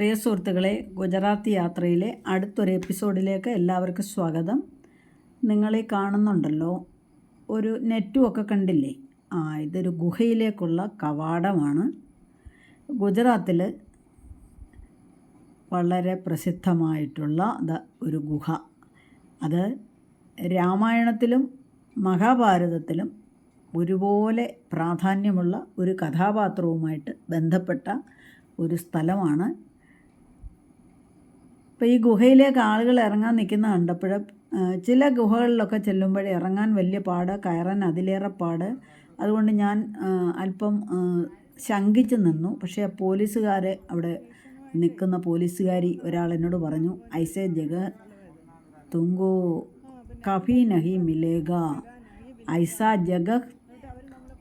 പ്രിയ സുഹൃത്തുക്കളെ ഗുജറാത്ത് യാത്രയിലെ അടുത്തൊരു എപ്പിസോഡിലേക്ക് എല്ലാവർക്കും സ്വാഗതം. നിങ്ങളീ കാണുന്നുണ്ടല്ലോ ഒരു നെറ്റും ഒക്കെ കണ്ടില്ലേ? ആ ഇതൊരു ഗുഹയിലേക്കുള്ള കവാടമാണ്. ഗുജറാത്തിൽ വളരെ പ്രസിദ്ധമായിട്ടുള്ള ഒരു ഗുഹ. അത് രാമായണത്തിലും മഹാഭാരതത്തിലും ഒരുപോലെ പ്രാധാന്യമുള്ള ഒരു കഥാപാത്രവുമായിട്ട് ബന്ധപ്പെട്ട ഒരു സ്ഥലമാണ് അപ്പോൾ ഈ ഗുഹയിലേക്ക് ആളുകൾ ഇറങ്ങാൻ നിൽക്കുന്ന കണ്ടപ്പോൾ ചില ഗുഹകളിലൊക്കെ ചെല്ലുമ്പോഴേ ഇറങ്ങാൻ വലിയ പാട് കയറാൻ അതിലേറെ പാട്. അതുകൊണ്ട് ഞാൻ അല്പം ശങ്കിച്ചു നിന്നു. പക്ഷേ പോലീസുകാരെ അവിടെ നിൽക്കുന്ന പോലീസുകാരി ഒരാൾ എന്നോട് പറഞ്ഞു ഐസേ ജഗ തുങ്കോ കഫി നഹി മിലേഗ. ഐസ ജഗ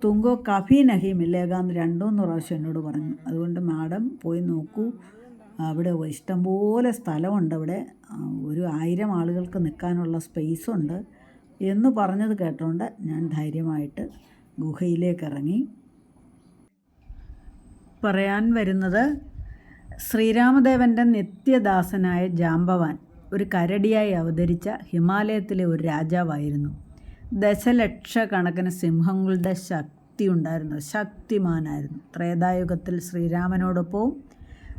തുങ്കോ കഫി നഹി മിലേഗ എന്ന് രണ്ടൂന്ന് പ്രാവശ്യം എന്നോട് പറഞ്ഞു. അതുകൊണ്ട് മാഡം പോയി നോക്കൂ. അവിടെ ഇഷ്ടംപോലെ സ്ഥലമുണ്ട് അവിടെ. ഒരു ആയിരം ആളുകൾക്ക് നിൽക്കാനുള്ള സ്പേസുണ്ട് എന്ന് പറഞ്ഞത് കേട്ടോണ്ട് ഞാൻ ധൈര്യമായിട്ട് ഗുഹയിലേക്ക് ഇറങ്ങി. പറയാൻ വരുന്നത് ശ്രീരാമദേവന്റെ നിത്യദാസനായ ജാമ്പവാൻ ഒരു കരടിയായി അവതരിച്ച ഹിമാലയത്തിലെ ഒരു രാജാവായിരുന്നു. ദശലക്ഷക്കണക്കിന് സിംഹങ്ങളുടെ ശക്തി ഉണ്ടായിരുന്നു. ശക്തിമാനായിരുന്നു. ത്രേതായുഗത്തിൽ ശ്രീരാമനോടൊപ്പവും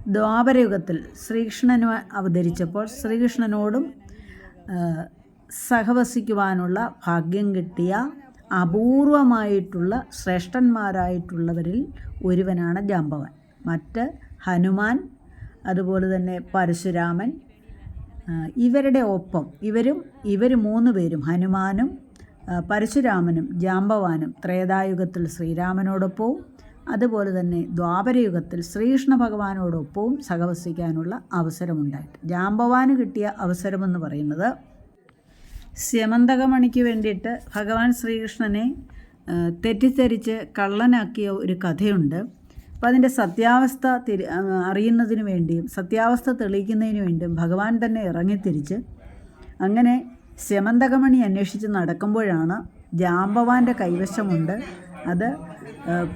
ദ്വാപരയുഗത്തിൽ ശ്രീകൃഷ്ണന് അവതരിച്ചപ്പോൾ ശ്രീകൃഷ്ണനോടും സഹവസിക്കുവാനുള്ള ഭാഗ്യം കിട്ടിയ അപൂർവമായിട്ടുള്ള ശ്രേഷ്ഠന്മാരായിട്ടുള്ളവരിൽ ഒരുവനാണ് ജാമ്പവൻ മറ്റ് ഹനുമാൻ അതുപോലെ തന്നെ പരശുരാമൻ ഇവരുടെ ഒപ്പം ഇവരും ഇവർ മൂന്ന് പേരും ഹനുമാനും പരശുരാമനും ജാമ്പവാനും ത്രേതായുഗത്തിൽ ശ്രീരാമനോടൊപ്പവും അതുപോലെ തന്നെ ദ്വാപരയുഗത്തിൽ ശ്രീകൃഷ്ണ ഭഗവാനോടൊപ്പവും സഹവസിക്കാനുള്ള അവസരമുണ്ടായിട്ട്. ജാമ്പവാന് കിട്ടിയ അവസരമെന്ന് പറയുന്നത് സ്യമന്തകമണിക്ക് വേണ്ടിയിട്ട് ഭഗവാൻ ശ്രീകൃഷ്ണനെ തെറ്റിദ്ധരിച്ച് കള്ളനാക്കിയ ഒരു കഥയുണ്ട്. അപ്പം അതിന്റെ സത്യാവസ്ഥ തിരി അറിയുന്നതിന് വേണ്ടിയും സത്യാവസ്ഥ തെളിയിക്കുന്നതിന് വേണ്ടിയും ഭഗവാൻ തന്നെ ഇറങ്ങിത്തിരിച്ച് അങ്ങനെ സ്യമന്തകമണി അന്വേഷിച്ച് നടക്കുമ്പോഴാണ് ജാമ്പവാന്റെ കൈവശമുണ്ട്. അത്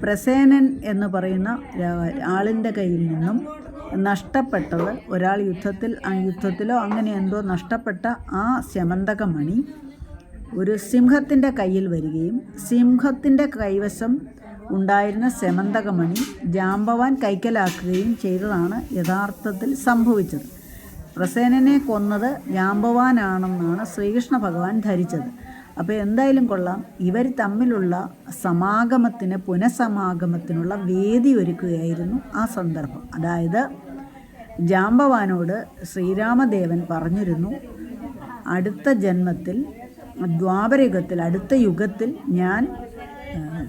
പ്രസേനൻ എന്ന് പറയുന്ന ആളിന്റെ കയ്യിൽ നിന്നും നഷ്ടപ്പെട്ടത് ഒരാൾ യുദ്ധത്തിൽ യുദ്ധത്തിലോ അങ്ങനെ എന്തോ നഷ്ടപ്പെട്ട ആ ശമന്തകമണി ഒരു സിംഹത്തിന്റെ കയ്യിൽ വരികയും സിംഹത്തിന്റെ കൈവശം ഉണ്ടായിരുന്ന ശമന്തകമണി ജാമ്പവാൻ കൈക്കലാക്കുകയും ചെയ്തതാണ് യഥാർത്ഥത്തിൽ സംഭവിച്ചത്. പ്രസേനനെ കൊന്നത് ജാമ്പവാനാണെന്നാണ് ശ്രീകൃഷ്ണ ഭഗവാൻ ധരിച്ചത്. അപ്പോൾ എന്തായാലും കൊള്ളാം. ഇവർ തമ്മിലുള്ള സമാഗമത്തിന് പുനഃസമാഗമത്തിനുള്ള വേദി ഒരുക്കുകയായിരുന്നു ആ സന്ദർഭം. അതായത് ജാമ്പവാനോട് ശ്രീരാമദേവൻ പറഞ്ഞിരുന്നു അടുത്ത ജന്മത്തിൽ ദ്വാപരയുഗത്തിൽ അടുത്ത യുഗത്തിൽ ഞാൻ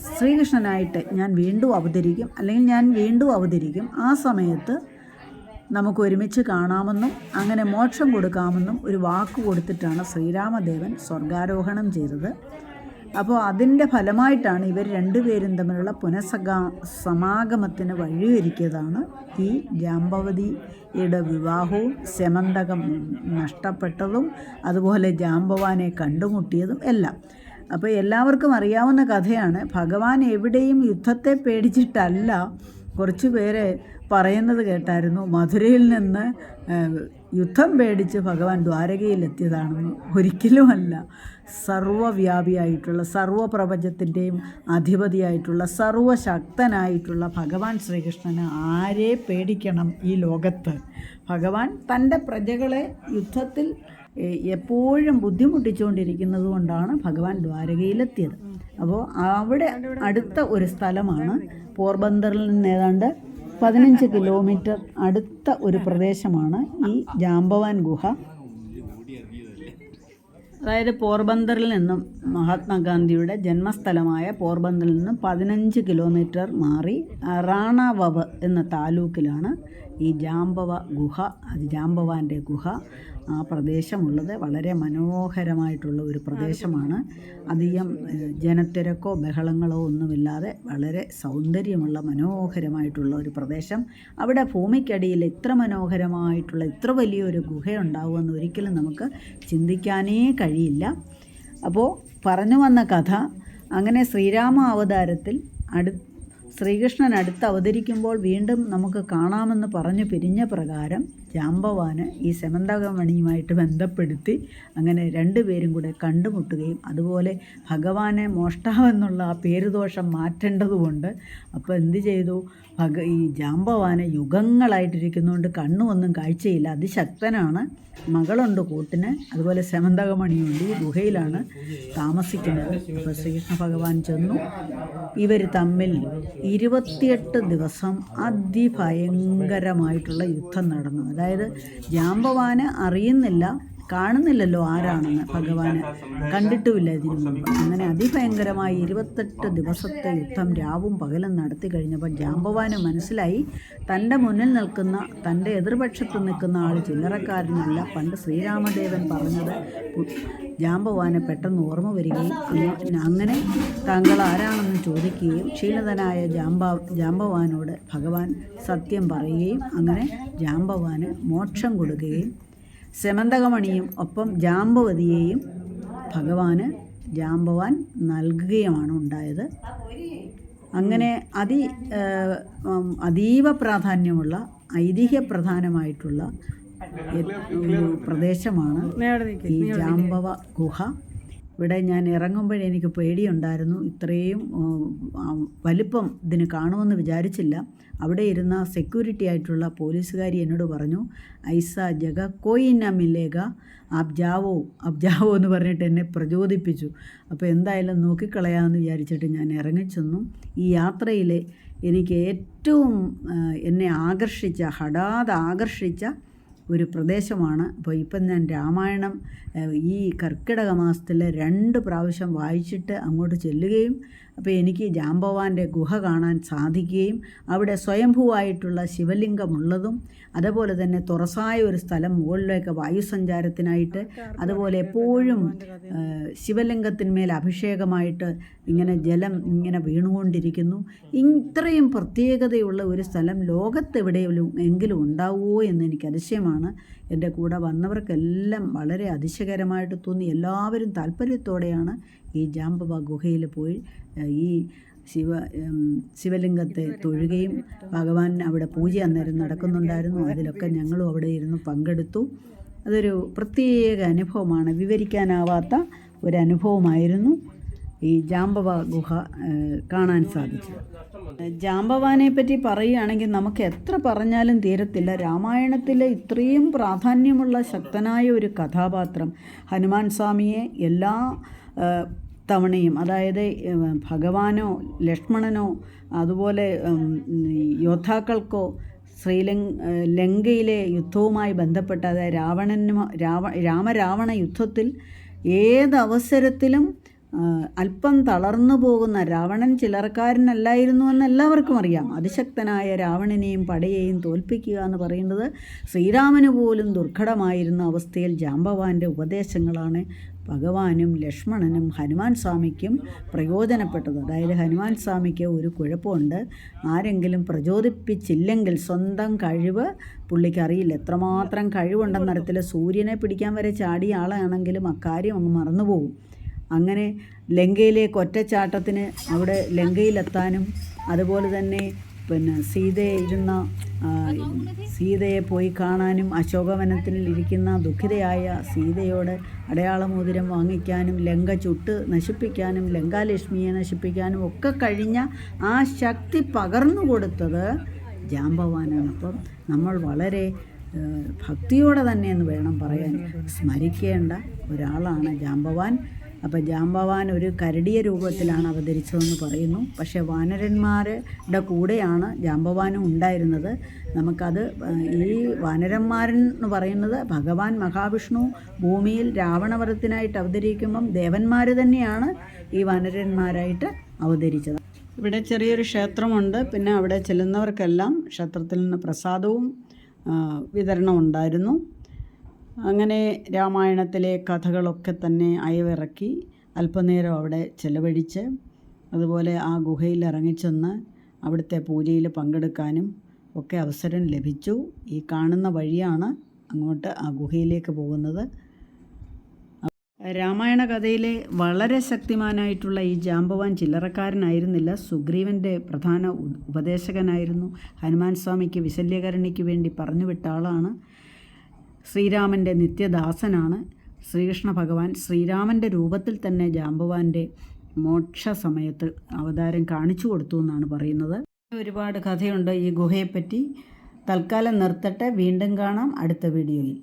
ശ്രീകൃഷ്ണനായിട്ട് ഞാൻ വീണ്ടും അവതരിക്കും അല്ലെങ്കിൽ ഞാൻ വീണ്ടും അവതരിക്കും. ആ സമയത്ത് നമുക്ക് ഒരുമിച്ച് കാണാമെന്നും അങ്ങനെ മോക്ഷം കൊടുക്കാമെന്നും ഒരു വാക്ക് കൊടുത്തിട്ടാണ് ശ്രീരാമദേവൻ സ്വർഗാരോഹണം ചെയ്തത്. അപ്പോൾ അതിന്റെ ഫലമായിട്ടാണ് ഇവർ രണ്ടുപേരും തമ്മിലുള്ള പുനഃസഗാ സമാഗമത്തിന് വഴിയൊരുക്കിയതാണ് ഈ ജാമ്പവതിയുടെ വിവാഹവും സെമന്തകം നഷ്ടപ്പെട്ടതും അതുപോലെ ജാമ്പവാനെ കണ്ടുമുട്ടിയതും എല്ലാം. അപ്പോൾ എല്ലാവർക്കും അറിയാവുന്ന കഥയാണ് ഭഗവാൻ എവിടെയും യുദ്ധത്തെ പേടിച്ചിട്ടല്ല കുറച്ച് പേരെ പറയുന്നത് കേട്ടായിരുന്നു മധുരയിൽ നിന്ന് യുദ്ധം പേടിച്ച് ഭഗവാൻ ദ്വാരകയിലെത്തിയതാണെന്ന് ഒരിക്കലുമല്ല. സർവവ്യാപിയായിട്ടുള്ള സർവപ്രപഞ്ചത്തിന്റെയും അധിപതിയായിട്ടുള്ള സർവശക്തനായിട്ടുള്ള ഭഗവാൻ ശ്രീകൃഷ്ണന് ആരെ പേടിക്കണം ഈ ലോകത്ത്? ഭഗവാൻ തന്റെ പ്രജകളെ യുദ്ധത്തിൽ എപ്പോഴും ബുദ്ധിമുട്ടിച്ചുകൊണ്ടിരിക്കുന്നത് കൊണ്ടാണ് ഭഗവാൻ ദ്വാരകയിലെത്തിയത്. അപ്പോൾ അവിടെ അടുത്ത ഒരു സ്ഥലമാണ് പോർബന്ദറിൽ നിന്ന് ഏതാണ്ട് പതിനഞ്ച് കിലോമീറ്റർ അടുത്ത ഒരു പ്രദേശമാണ് ഈ ജാംബവാൻ ഗുഹ. അതായത് പോർബന്തറിൽ നിന്നും മഹാത്മാഗാന്ധിയുടെ ജന്മസ്ഥലമായ പോർബന്തറിൽ നിന്നും പതിനഞ്ച് കിലോമീറ്റർ മാറി റാണാവവ് എന്ന താലൂക്കിലാണ് ഈ ജാമ്പവ ഗുഹ അത് ജാമ്പവാന്റെ ഗുഹ ആ പ്രദേശമുള്ളത് വളരെ മനോഹരമായിട്ടുള്ള ഒരു പ്രദേശമാണ്. അധികം ജനത്തിരക്കോ ബഹളങ്ങളോ ഒന്നുമില്ലാതെ വളരെ സൗന്ദര്യമുള്ള മനോഹരമായിട്ടുള്ള ഒരു പ്രദേശം. അവിടെ ഭൂമിക്കടിയിൽ ഇത്ര മനോഹരമായിട്ടുള്ള ഇത്ര വലിയൊരു ഗുഹയുണ്ടാവുമെന്ന് ഒരിക്കലും നമുക്ക് ചിന്തിക്കാനേ കഴിയില്ല. അപ്പോൾ പറഞ്ഞു വന്ന കഥ അങ്ങനെ ശ്രീരാമ അവതാരത്തിൽ അടു ശ്രീകൃഷ്ണൻ അടുത്ത് അവതരിക്കുമ്പോൾ വീണ്ടും നമുക്ക് കാണാമെന്ന് പറഞ്ഞു പിരിഞ്ഞ പ്രകാരം ജാമ്പവാന് ഈ സെമന്തകമണിയുമായിട്ട് ബന്ധപ്പെടുത്തി അങ്ങനെ രണ്ടുപേരും കൂടെ കണ്ടുമുട്ടുകയും അതുപോലെ ഭഗവാനെ മോഷ്ടാവെന്നുള്ള ആ പേരുദോഷം മാറ്റേണ്ടതുകൊണ്ട് അപ്പോൾ എന്ത് ചെയ്തു? ഭഗ ഈ ജാംബവാന് യുഗങ്ങളായിട്ടിരിക്കുന്നതുകൊണ്ട് കണ്ണുമൊന്നും കാഴ്ചയില്ല. അതിശക്തനാണ്. മകളുണ്ട് കൂട്ടിന്. അതുപോലെ സെമന്തകമണിയുണ്ട് ഈ ഗുഹയിലാണ് താമസിക്കുന്നത്. അപ്പോൾ ശ്രീകൃഷ്ണ ഭഗവാൻ ചെന്നു. ഇവർ തമ്മിൽ ഇരുപത്തിയെട്ട് ദിവസം അതിഭയങ്കരമായിട്ടുള്ള യുദ്ധം നടന്നു. അതായത് ജാമ്പവാന് അറിയുന്നില്ല. കാണുന്നില്ലല്ലോ ആരാണെന്ന് ഭഗവാന്. കണ്ടിട്ടുമില്ല ഇതിനു മുമ്പ്. അങ്ങനെ അതിഭയങ്കരമായി ഇരുപത്തെട്ട് ദിവസത്തെ യുദ്ധം രാവും പകലും നടത്തി കഴിഞ്ഞപ്പോൾ ജാമ്പവാന് മനസ്സിലായി തന്റെ മുന്നിൽ നിൽക്കുന്ന തന്റെ എതിർപക്ഷത്ത് നിൽക്കുന്ന ആൾ ചില്ലറക്കാരനല്ല. പണ്ട് ശ്രീരാമദേവൻ പറഞ്ഞത് ജാമ്പവാനെ പെട്ടെന്ന് ഓർമ്മ വരികയും അങ്ങനെ താങ്കൾ ആരാണെന്ന് ചോദിക്കുകയും ക്ഷീണിതനായ ജാമ്പ ജാമ്പവാനോട് ഭഗവാൻ സത്യം പറയുകയും അങ്ങനെ ജാമ്പവാന് മോക്ഷം കൊടുക്കുകയും സെമന്തകമണിയും ഒപ്പം ജാമ്പവതിയെയും ഭഗവാന് ജാമ്പവാൻ നൽകുകയുമാണ് ഉണ്ടായത്. അങ്ങനെ അതി അതീവ പ്രാധാന്യമുള്ള ഐതിഹ്യ പ്രധാനമായിട്ടുള്ള പ്രദേശമാണ് ഈ ജാമ്പവ ഗുഹ. ഇവിടെ ഞാൻ ഇറങ്ങുമ്പോഴേ എനിക്ക് പേടിയുണ്ടായിരുന്നു. ഇത്രയും വലിപ്പം ഇതിന് കാണുമെന്ന് വിചാരിച്ചില്ല. അവിടെ ഇരുന്ന സെക്യൂരിറ്റി ആയിട്ടുള്ള പോലീസുകാരി എന്നോട് പറഞ്ഞു ഐസ ജഗ കോയിന മില്ലേഗ അബ്ജാവോ അബ്ജാവോ ജാവോ അബ് ജാവോ എന്ന് പറഞ്ഞിട്ട് എന്നെ പ്രചോദിപ്പിച്ചു. അപ്പോൾ എന്തായാലും നോക്കിക്കളയാമെന്ന് വിചാരിച്ചിട്ട് ഞാൻ ഇറങ്ങിച്ചെന്നു. ഈ യാത്രയിൽ എനിക്ക് ഏറ്റവും എന്നെ ആകർഷിച്ച ഹഠാത് ആകർഷിച്ച ഒരു പ്രദേശമാണ്. അപ്പോൾ ഇപ്പം ഞാൻ രാമായണം ഈ കർക്കിടക മാസത്തിൽ രണ്ട് പ്രാവശ്യം വായിച്ചിട്ട് അങ്ങോട്ട് ചെല്ലുകയും അപ്പോൾ എനിക്ക് ജാമ്പവാന്റെ ഗുഹ കാണാൻ സാധിക്കുകയും അവിടെ സ്വയംഭൂവായിട്ടുള്ള ശിവലിംഗമുള്ളതും അതുപോലെ തന്നെ തുറസായ ഒരു സ്ഥലം മുകളിലേക്ക് വായുസഞ്ചാരത്തിനായിട്ട് അതുപോലെ എപ്പോഴും ശിവലിംഗത്തിന്മേൽ അഭിഷേകമായിട്ട് ഇങ്ങനെ ജലം ഇങ്ങനെ വീണുകൊണ്ടിരിക്കുന്നു. ഇത്രയും പ്രത്യേകതയുള്ള ഒരു സ്ഥലം ലോകത്തെവിടെയെങ്കിലും എങ്കിലും ഉണ്ടാവുമോ എന്ന് എനിക്ക് അതിശയമാണ്. എന്റെ കൂടെ വന്നവർക്കെല്ലാം വളരെ അതിശയകരമായിട്ട് തോന്നി. എല്ലാവരും താല്പര്യത്തോടെയാണ് ഈ ജാമ്പവ ഗുഹയിൽ പോയി ഈ ശിവ ശിവലിംഗത്തെ തൊഴുകയും ഭഗവാൻ അവിടെ പൂജ അന്നേരം നടക്കുന്നുണ്ടായിരുന്നു. അതിലൊക്കെ ഞങ്ങളും അവിടെ ഇരുന്ന് പങ്കെടുത്തു. അതൊരു പ്രത്യേക അനുഭവമാണ്. വിവരിക്കാനാവാത്ത ഒരു അനുഭവമായിരുന്നു ഈ ജാമ്പവ ഗുഹ കാണാൻ സാധിച്ചത്. ജാമ്പവാനെ പറ്റി പറയുകയാണെങ്കിൽ നമുക്ക് എത്ര പറഞ്ഞാലും തീരത്തില്ല. രാമായണത്തിലെ ഇത്രയും പ്രാധാന്യമുള്ള ശക്തനായ ഒരു കഥാപാത്രം ഹനുമാൻ സ്വാമിയെ എല്ലാ തവണയും അതായത് ഭഗവാനോ ലക്ഷ്മണനോ അതുപോലെ യോദ്ധാക്കൾക്കോ ശ്രീലങ് ലങ്കയിലെ യുദ്ധവുമായി ബന്ധപ്പെട്ട അതായത് രാവണന് രാവ രാമരാവണ യുദ്ധത്തിൽ ഏതവസരത്തിലും അല്പം തളർന്നു പോകുന്ന രാവണൻ ചിലർക്കാരനല്ലായിരുന്നു എന്ന് എല്ലാവർക്കും അറിയാം. അതിശക്തനായ രാവണനെയും പടയെയും തോൽപ്പിക്കുക എന്ന് പറയുന്നത് ശ്രീരാമന് പോലും ദുർഘടമായിരുന്ന അവസ്ഥയിൽ ജാമ്പവാന്റെ ഉപദേശങ്ങളാണ് ഭഗവാനും ലക്ഷ്മണനും ഹനുമാൻ സ്വാമിക്കും പ്രയോജനപ്പെട്ടത് അതായത് ഹനുമാൻ സ്വാമിക്ക് ഒരു കുഴപ്പമുണ്ട്. ആരെങ്കിലും പ്രചോദിപ്പിച്ചില്ലെങ്കിൽ സ്വന്തം കഴിവ് പുള്ളിക്ക് അറിയില്ല. എത്രമാത്രം കഴിവുണ്ടെന്ന തരത്തിൽ സൂര്യനെ പിടിക്കാൻ വരെ ചാടിയ ആളാണെങ്കിലും അക്കാര്യം അങ്ങ് മറന്നുപോകും. അങ്ങനെ ലങ്കയിലേക്ക് ഒറ്റച്ചാട്ടത്തിന് അവിടെ ലങ്കയിലെത്താനും അതുപോലെ തന്നെ പിന്നെ സീതയെ ഇരുന്ന ആ, സീതയെ പോയി കാണാനും അശോകവനത്തിൽ ഇരിക്കുന്ന ദുഃഖിതയായ സീതയോട് അടയാളമോതിരം വാങ്ങിക്കാനും ലങ്ക ചുട്ട് നശിപ്പിക്കാനും ലങ്കാലക്ഷ്മിയെ നശിപ്പിക്കാനും ഒക്കെ കഴിഞ്ഞ ആ ശക്തി പകർന്നു കൊടുത്തത് ജാമ്പവാനാണ് അപ്പം നമ്മൾ വളരെ ഭക്തിയോടെ തന്നെ എന്ന് വേണം പറയാൻ. സ്മരിക്കേണ്ട ഒരാളാണ് ജാമ്പവാൻ അപ്പോൾ ജാംബവാൻ ഒരു കരടിയ രൂപത്തിലാണ് അവതരിച്ചതെന്ന് പറയുന്നു. പക്ഷേ വാനരന്മാരുടെ കൂടെയാണ് ജാംബവാനും ഉണ്ടായിരുന്നത്. നമുക്കത് ഈ വാനരന്മാരൻ എന്ന് പറയുന്നത് ഭഗവാൻ മഹാവിഷ്ണു ഭൂമിയിൽ രാവണവരത്തിനായിട്ട് അവതരിക്കുമ്പം ദേവന്മാർ തന്നെയാണ് ഈ വാനരന്മാരായിട്ട് അവതരിച്ചത്. ഇവിടെ ചെറിയൊരു ക്ഷേത്രമുണ്ട്. പിന്നെ അവിടെ ചെല്ലുന്നവർക്കെല്ലാം ക്ഷേത്രത്തിൽ നിന്ന് പ്രസാദവും വിതരണം ഉണ്ടായിരുന്നു. അങ്ങനെ രാമായണത്തിലെ കഥകളൊക്കെ തന്നെ അയവിറക്കി അല്പനേരം അവിടെ ചെലവഴിച്ച് അതുപോലെ ആ ഗുഹയിൽ ഇറങ്ങിച്ചെന്ന് അവിടുത്തെ പൂജയിൽ പങ്കെടുക്കാനും ഒക്കെ അവസരം ലഭിച്ചു. ഈ കാണുന്ന വഴിയാണ് അങ്ങോട്ട് ആ ഗുഹയിലേക്ക് പോകുന്നത്. രാമായണ കഥയിലെ വളരെ ശക്തിമാനായിട്ടുള്ള ഈ ജാമ്പവാൻ ചില്ലറക്കാരനായിരുന്നില്ല. സുഗ്രീവന്റെ പ്രധാന ഉപദേശകനായിരുന്നു. ഹനുമാൻ സ്വാമിക്ക് വിശല്യകരണിക്ക് വേണ്ടി പറഞ്ഞുവിട്ട ആളാണ്. ശ്രീരാമന്റെ നിത്യദാസനാണ്. ശ്രീകൃഷ്ണ ഭഗവാൻ ശ്രീരാമന്റെ രൂപത്തിൽ തന്നെ ജാമ്പവാന്റെ മോക്ഷ സമയത്ത് അവതാരം കാണിച്ചു കൊടുത്തു എന്നാണ് പറയുന്നത്. ഒരുപാട് കഥയുണ്ട് ഈ ഗുഹയെപ്പറ്റി. തൽക്കാലം നിർത്തട്ടെ. വീണ്ടും കാണാം അടുത്ത വീഡിയോയിൽ.